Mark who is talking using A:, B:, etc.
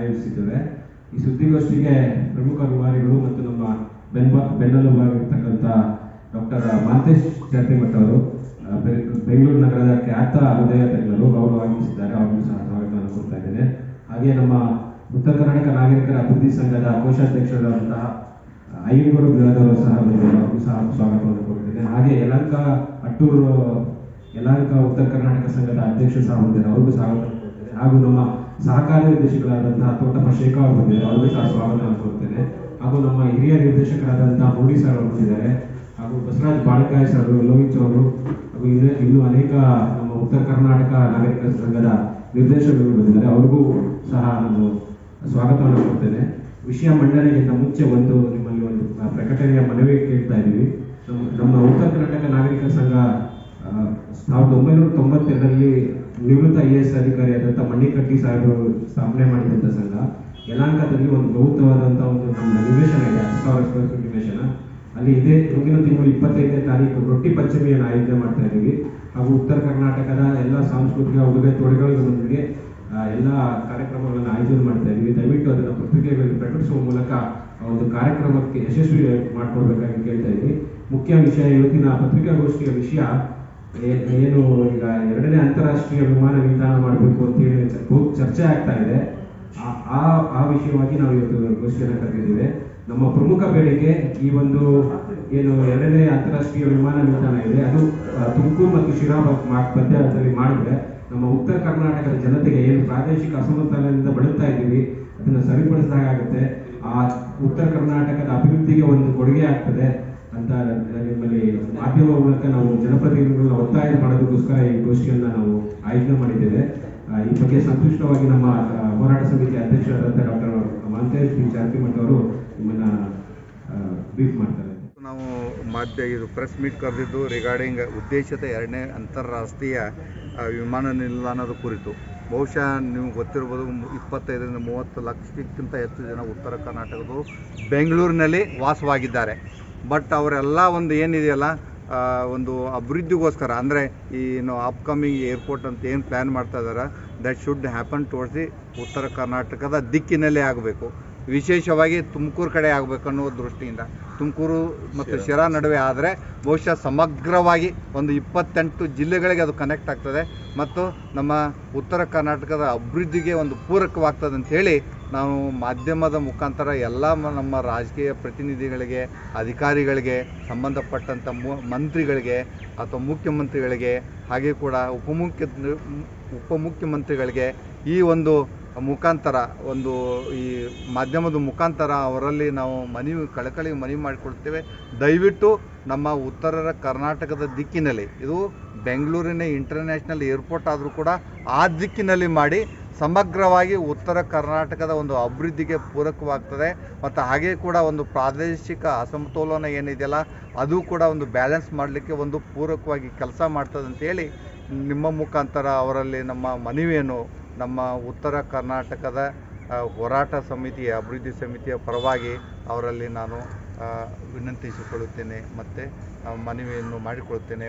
A: ಆಯೋಜಿಸಿದ್ದೇವೆ. ಈ ಸುದ್ದಿಗೋಷ್ಠಿಗೆ ಪ್ರಮುಖ ಅಭಿಮಾನಿಗಳು ಮತ್ತು ನಮ್ಮ ಬೆನ್ಬ ಬೆನ್ನೆಲುಬಾಗಿರ್ತಕ್ಕಂಥ ಡಾಕ್ಟರ್ ಮಾಂತೇಶ್ ಜಾತಿಮಠ್ ಅವರು ಬೆಂಗಳೂರು ನಗರದ ಖ್ಯಾತ ಹೃದಯ ತಜ್ಞರು ಅವರು ಆಗಮಿಸಿದ್ದಾರೆ ಅವರಿಗೂ ಸಹ ಸ್ವಾಗತ ಕೊಡ್ತಾ ಇದ್ದೇನೆ. ಹಾಗೆ ನಮ್ಮ ಉತ್ತರ ಕರ್ನಾಟಕ ನಾಗರಿಕರ ಅಭಿವೃದ್ಧಿ ಸಂಘದ ಕೋಶಾಧ್ಯಕ್ಷರಾದಂತಹ ಐನೂರು ಬಿರಾದವರು ಸಹ ಅವ್ರಿಗೂ ಸಹ ಸ್ವಾಗತವನ್ನು ಕೊಟ್ಟಿದ್ದೇನೆ ಹಾಗೆ ಯಲಹಂಕ, ಅಟ್ಟೂರು, ಯಲಹಂಕ ಉತ್ತರ ಕರ್ನಾಟಕ ಸಂಘದ ಅಧ್ಯಕ್ಷರು ಸಹ ಬಂದಿದ್ದಾರೆ. ಅವ್ರಿಗೂ ಸ್ವಾಗತ ಹಾಗೂ ನಮ್ಮ ಸಹಕಾರ ನಿರ್ದೇಶಕರಾದಂತಹ ತೋಟಪ್ಪ ಶೇಖರ್ ಅವರು ಬಂದಿದ್ದಾರೆ. ಅವ್ರಿಗೂ ಸಹ ಸ್ವಾಗತವನ್ನು ಕೊಡ್ತೇನೆ ಹಾಗೂ ನಮ್ಮ ಹಿರಿಯ ನಿರ್ದೇಶಕರಾದಂತಹ ಮೋಡಿ ಸರ್ ಅವರು ಬಂದಿದ್ದಾರೆ. ಹಾಗೂ ಬಸವರಾಜ್ ಬಾಳಕಾಯಿ ಸರ್ ಲೋಹಿತ್ ಅವರು, ಹಾಗೂ ಇನ್ನು ಅನೇಕ ನಮ್ಮ ಉತ್ತರ ಕರ್ನಾಟಕ ನಾಗರಿಕ ಸಂಘದ ನಿರ್ದೇಶಕರು ಬಂದಿದ್ದಾರೆ. ಅವ್ರಿಗೂ ಸಹ ನಾನು ಸ್ವಾಗತವನ್ನು ಕೊಡ್ತೇನೆ ವಿಷಯ ಮಂಡನೆಗಿಂತ ಮುಂಚೆ ಒಂದು ನಿಮ್ಮಲ್ಲಿ ಒಂದು ಪ್ರಕಟಣೆಯ ಮನವಿ ಕೇಳ್ತಾ ಇದ್ದೀವಿ. ನಮ್ಮ ಉತ್ತರ ಕರ್ನಾಟಕ ನಾಗರಿಕ ಸಂಘ ಸಾವಿರದ ಒಂಬೈನೂರ ತೊಂಬತ್ತೆರಡರಲ್ಲಿ ನಿವೃತ್ತ ಐ ಎಸ್ ಅಧಿಕಾರಿಯಾದಂಥ ಮಣ್ಣಿಕಟ್ಟಿ ಸಾಹೇಬರು ಸ್ಥಾಪನೆ ಮಾಡಿದಂಥ ಸಂಘ ಯಲಾಂಕದಲ್ಲಿ ಒಂದು ಗೌತವಾದಂಥ ಒಂದು ನಮ್ಮ ಅಧಿವೇಶನ ಇದೆ, ಹತ್ತು ಸಾವಿರ ಸ್ಕ್ವೇರ್ ಫೀಟ್ ನಿವೇಶನ. ಅಲ್ಲಿ ಇದೇ ಮುಂದಿನ ತಿಂಗಳು ಇಪ್ಪತ್ತೈದನೇ ತಾರೀಕು ರೊಟ್ಟಿ ಪಂಚಮಿಯನ್ನು ಆಯೋಜನೆ ಮಾಡ್ತಾ ಇದ್ದೀವಿ. ಹಾಗೂ ಉತ್ತರ ಕರ್ನಾಟಕದ ಎಲ್ಲ ಸಾಂಸ್ಕೃತಿಕ ಉಡುಗೆ ತೊಡೆಗಳೊಂದಿಗೆ ಎಲ್ಲ ಕಾರ್ಯಕ್ರಮಗಳನ್ನು ಆಯೋಜನೆ ಮಾಡ್ತಾ ಇದ್ದೀವಿ. ದಯವಿಟ್ಟು ಅದನ್ನು ಪತ್ರಿಕೆಗಳಲ್ಲಿ ಪ್ರಕಟಿಸುವ ಮೂಲಕ ಒಂದು ಕಾರ್ಯಕ್ರಮಕ್ಕೆ ಯಶಸ್ವಿ ಮಾಡಿಕೊಡ್ಬೇಕಾಗಿ ಕೇಳ್ತಾ ಇದ್ದೀವಿ. ಮುಖ್ಯ ವಿಷಯ ಇವತ್ತಿನ ಪತ್ರಿಕಾಗೋಷ್ಠಿಯ ವಿಷಯ ಏನು ಈಗ ಎರಡನೇ ಅಂತಾರಾಷ್ಟ್ರೀಯ ವಿಮಾನ ನಿಲ್ದಾಣ ಮಾಡಬೇಕು ಅಂತ ಹೇಳಿ ಚ- ಚರ್ಚೆ ಆಗ್ತಾ ಇದೆ. ಆ- ಆ ವಿಷಯವಾಗಿ ನಾವು ಇವತ್ತು ಗೋಷ್ಠಿಯನ್ನು ಕರೆದಿದ್ದೇವೆ. ನಮ್ಮ ಪ್ರಮುಖ ಬೇಡಿಕೆ ಈ ಒಂದು ಏನು ಎರಡನೇ ಅಂತಾರಾಷ್ಟ್ರೀಯ ವಿಮಾನ ನಿಲ್ದಾಣ ಇದೆ. ಅದು ತುಮಕೂರು ಮತ್ತು ಶಿರಾ ಮಧ್ಯದಲ್ಲಿ ಮಾಡಿದ್ರೆ ನಮ್ಮ ಉತ್ತರ ಕರ್ನಾಟಕದ ಜನತೆಗೆ ಏನು ಪ್ರಾದೇಶಿಕ ಅಸಮತೋಲನದಿಂದ ಬಳಲ್ತಾ ಇದ್ದೀವಿ, ಅದನ್ನ ಸರಿಪಡಿಸಿದಾಗುತ್ತೆ ಆ ಉತ್ತರ ಕರ್ನಾಟಕದ ಅಭಿವೃದ್ಧಿಗೆ ಒಂದು ಕೊಡುಗೆ ಆಗ್ತದೆ. ಅಂತ ನಿಮ್ಮಲ್ಲಿ ಮಾಧ್ಯಮ ಮೂಲಕ ನಾವು ಜನಪ್ರತಿನಿಧಿಗಳನ್ನ ಒತ್ತಾಯ ಮಾಡೋದಕ್ಕೋಸ್ಕರ ಈ ಗೋಷ್ಠಿಯನ್ನ ನಾವು ಆಯೋಜನೆ ಮಾಡಿದ್ದೇವೆ. ಈ ಬಗ್ಗೆ ಸಂತುಷ್ಟವಾಗಿ ನಮ್ಮ ಹೋರಾಟ ಸಮಿತಿ ಅಧ್ಯಕ್ಷರಾದಂಥ ಡಾಕ್ಟರ್ ಮಾಂತೇಶ್ ಜಾರಕಿಮಠ್ ಅವರು ನಿಮ್ಮನ್ನ ಬ್ರೀಫ್ ಮಾಡ್ತಾರೆ.
B: ನಾವು ಮಾಧ್ಯ, ಇದು ಪ್ರೆಸ್ ಮೀಟ್ ಕರೆದಿದ್ದು ರಿಗಾರ್ಡಿಂಗ್ ಉದ್ದೇಶಿತ ಎರಡನೇ ಅಂತಾರಾಷ್ಟ್ರೀಯ ವಿಮಾನ ನಿಲ್ದಾಣದ ಕುರಿತು. ಬಹುಶಃ ನೀವು ಗೊತ್ತಿರ್ಬೋದು, ಇಪ್ಪತ್ತೈದರಿಂದ ಮೂವತ್ತು ಲಕ್ಷಕ್ಕಿಂತ ಹೆಚ್ಚು ಜನ ಉತ್ತರ ಕರ್ನಾಟಕದವರು ಬೆಂಗಳೂರಿನಲ್ಲಿ ವಾಸವಾಗಿದ್ದಾರೆ. ಬಟ್ ಅವರೆಲ್ಲ ಒಂದು ಏನಿದೆಯಲ್ಲ ಒಂದು ಅಭಿವೃದ್ಧಿಗೋಸ್ಕರ ಅಂದರೆ ಈ ಏನು ಅಪ್ಕಮಿಂಗ್ ಏರ್ಪೋರ್ಟ್ ಅಂತ ಏನು ಪ್ಲ್ಯಾನ್ ಮಾಡ್ತಾ ಇದ್ದಾರೆ that should happen towards the ಉತ್ತರ ಕರ್ನಾಟಕದ ದಿಕ್ಕಿನಲ್ಲೇ ಆಗಬೇಕು. ವಿಶೇಷವಾಗಿ ತುಮಕೂರು ಕಡೆ ಆಗಬೇಕು ಅನ್ನೋ ದೃಷ್ಟಿಯಿಂದ. ತುಮಕೂರು ಮತ್ತು ಶಿರಾ ನಡುವೆ ಆದರೆ ಬಹುಶಃ ಸಮಗ್ರವಾಗಿ ಒಂದು ಇಪ್ಪತ್ತೆಂಟು ಜಿಲ್ಲೆಗಳಿಗೆ ಅದು ಕನೆಕ್ಟ್ ಆಗ್ತದೆ. ಮತ್ತು ನಮ್ಮ ಉತ್ತರ ಕರ್ನಾಟಕದ ಅಭಿವೃದ್ಧಿಗೆ ಒಂದು ಪೂರಕವಾಗ್ತದೆ ಅಂತ ಹೇಳಿ ನಾವು ಮಾಧ್ಯಮದ ಮುಖಾಂತರ ಎಲ್ಲ ನಮ್ಮ ರಾಜಕೀಯ ಪ್ರತಿನಿಧಿಗಳಿಗೆ, ಅಧಿಕಾರಿಗಳಿಗೆ ಸಂಬಂಧಪಟ್ಟಂಥ ಮು, ಮಂತ್ರಿಗಳಿಗೆ ಅಥವಾ ಮುಖ್ಯಮಂತ್ರಿಗಳಿಗೆ, ಹಾಗೆ ಕೂಡ ಉಪಮುಖ್ಯ, ಉಪಮುಖ್ಯಮಂತ್ರಿಗಳಿಗೆ ಈ ಒಂದು ಮುಖಾಂತರ, ಒಂದು ಈ ಮಾಧ್ಯಮದ ಮುಖಾಂತರ ಅವರಲ್ಲಿ ನಾವು ಮನವಿ ಕಳಕಳಿ ಮನವಿ ಮಾಡಿಕೊಡ್ತೇವೆ ದಯವಿಟ್ಟು ನಮ್ಮ ಉತ್ತರ ಕರ್ನಾಟಕದ ದಿಕ್ಕಿನಲ್ಲಿ, ಇದು ಬೆಂಗಳೂರಿನ ಇಂಟರ್ನ್ಯಾಷನಲ್ ಏರ್ಪೋರ್ಟ್ ಆದರೂ ಕೂಡ ಆ ದಿಕ್ಕಿನಲ್ಲಿ ಮಾಡಿ ಸಮಗ್ರವಾಗಿ ಉತ್ತರ ಕರ್ನಾಟಕದ ಒಂದು ಅಭಿವೃದ್ಧಿಗೆ ಪೂರಕವಾಗ್ತದೆ. ಮತ್ತು ಹಾಗೆ ಕೂಡ ಒಂದು ಪ್ರಾದೇಶಿಕ ಅಸಮತೋಲನ ಏನಿದೆಯಲ್ಲ, ಅದು ಕೂಡ ಒಂದು ಬ್ಯಾಲೆನ್ಸ್ ಮಾಡಲಿಕ್ಕೆ ಒಂದು ಪೂರಕವಾಗಿ ಕೆಲಸ ಮಾಡ್ತದೆ ಅಂತೇಳಿ ನಿಮ್ಮ ಮುಖಾಂತರ ಅವರಲ್ಲಿ ನಮ್ಮ ಮನವಿಯನ್ನು ನಮ್ಮ ಉತ್ತರ ಕರ್ನಾಟಕದ ಹೋರಾಟ ಸಮಿತಿಯ, ಅಭಿವೃದ್ಧಿ ಸಮಿತಿಯ ಪರವಾಗಿ ಅವರಲ್ಲಿ ನಾನು ವಿನಂತಿಸಿಕೊಳ್ಳುತ್ತೇನೆ. ಮತ್ತು ಮನವಿಯನ್ನು ಮಾಡಿಕೊಳ್ಳುತ್ತೇನೆ.